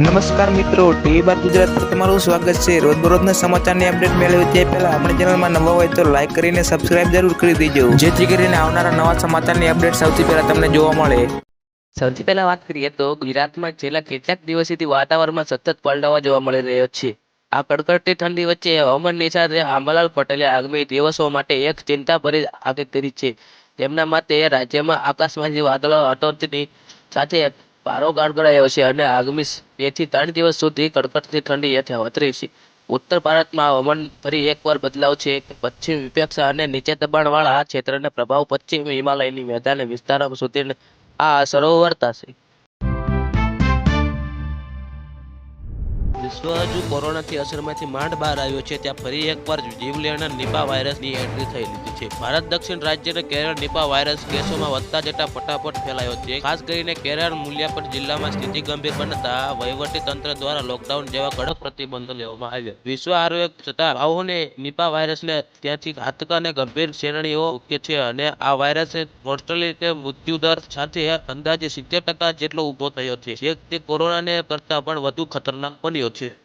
નમસ્કાર મિત્રો ટીવી બાર ગુજરાત પર તમારું સ્વાગત છે. રોજબરોજના સમાચારની અપડેટ મેળવી તે પહેલા આપણી ચેનલમાં નવા હોય તો લાઈક કરીને સબસ્ક્રાઇબ જરૂર કરી દેજો. જેથી કરીને આવનારા નવા સમાચારની અપડેટ સૌથી પહેલા તમને જોવા મળે. સૌથી પહેલા વાત કરીએ તો ગુજરાતમાં છેલ્લા કેટલાક દિવસથી વાતાવરણમાં સતત પલટાવા જોવા મળી રહ્યો છે. આ કડકડતી ઠંડી વચ્ચે હવામાન નિષ્ણાત આંબાલાલ પટેલે આગામી દિવસો માટે એક ચિંતાભરી આગાહી કરી છે. તેમના મતે રાજ્યમાં આકાશમાંથી વાદળો હટોની સાથે પારો ગણગણાયો છે અને આગામી બેથી ત્રણ દિવસ સુધી કડકડતી ઠંડી યથાવત રહેશે. ઉત્તર ભારતમાં હવામાન ફરી એકવાર બદલાવ છે. પશ્ચિમ વિપક્ષ અને નીચે દબાણવાળા આ ક્ષેત્રના પ્રભાવ પશ્ચિમ હિમાલયની મેદાન વિસ્તારો સુધી આ અસરો વર્તાશે. વિશ્વ હજુ કોરોનાથી અસરમાંથી માંડ બહાર આવ્યો છે. ત્યાં ફરી એકવાર જીવલેણ નિપા વાયરસની એન્ટ્રી થઈ લીધી છે. ભારત દક્ષિણ રાજ્યના કેરળ નિપા વાયરસ કેસોમાં વધતા જતા ફટાફટ ફેલાયો છે. ખાસ કરીને કેરળ મુલ્યાપર જિલ્લામાં સ્થિતિ ગંભીર બનતા વહીવટી તંત્ર દ્વારા લોકડાઉન જેવા કડક પ્રતિબંધો લેવામાં આવ્યા. વિશ્વ આરોગ્ય સત્તાવાઓને નિપા વાયરસને ત્યાંથી ઘાતક અને ગંભીર શ્રેણીઓ ઉકે છે અને આ વાયરસે મોસ્ટલી મૃત્યુ મૃત્યુદર સાથે અંદાજે સિત્તેર ટકા જેટલો ઊભો થયો છે. જે તે કોરોનાને કરતાં પણ વધુ ખતરનાક બન્યો છે.